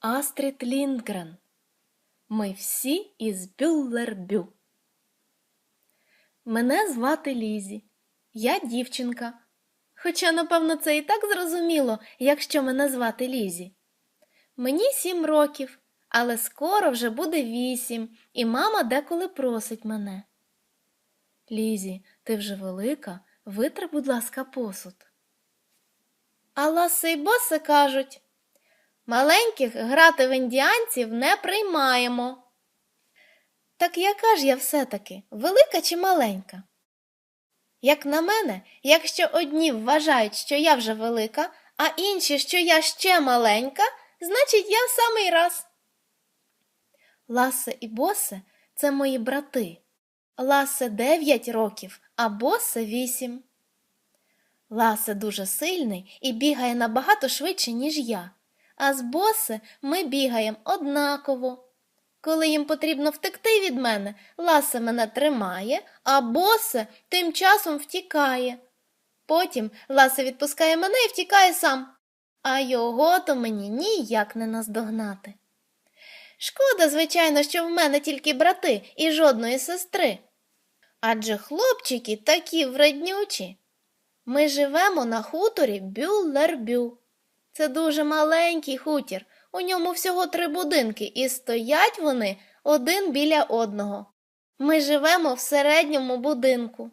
Астрід Ліндгрен. Ми всі із Бюллербю. Мене звати Лізі. Я дівчинка. Хоча, напевно, це і так зрозуміло, якщо мене звати Лізі. Мені сім років, але скоро вже буде вісім, і мама деколи просить мене. Лізі, ти вже велика, витри, будь ласка, посуд. А ласи й боси кажуть маленьких грати в індіанців не приймаємо. Так яка ж я все-таки, велика чи маленька? Як на мене, якщо одні вважають, що я вже велика, а інші, що я ще маленька, значить я в самий раз. Ласе і босе це мої брати. Ласе дев'ять років, а босе вісім. Ласе дуже сильний і бігає набагато швидше, ніж я, а з босе ми бігаємо однаково. Коли їм потрібно втекти від мене, Ласе мене тримає, а босе тим часом втікає. Потім Ласе відпускає мене і втікає сам, а його то мені ніяк не наздогнати. Шкода, звичайно, що в мене тільки брати і жодної сестри. Адже хлопчики такі вреднючі. Ми живемо на хуторі Бюллербю. Це дуже маленький хутір. У ньому всього три будинки, і стоять вони один біля одного. Ми живемо в середньому будинку.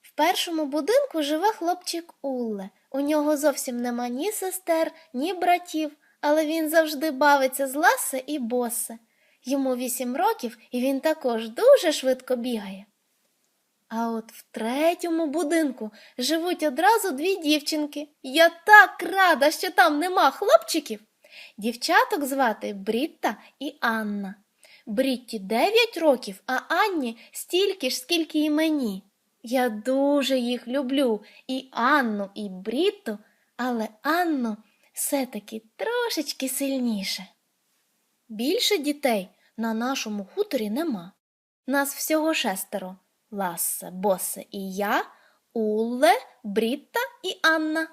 В першому будинку живе хлопчик Улле. У нього зовсім нема ні сестер, ні братів, але він завжди бавиться з Ласе і босе. Йому вісім років, і він також дуже швидко бігає. А от в третьому будинку живуть одразу дві дівчинки. Я так рада, що там нема хлопчиків. Дівчаток звати Брітта і Анна. Брітті 9 років, а Анні стільки ж, скільки і мені. Я дуже їх люблю, і Анну, і Брітту, але Анну все-таки трошечки сильніше. Більше дітей на нашому хуторі нема. Нас всього шестеро. Лассе, Босса і я, Улле, Брітта і Анна.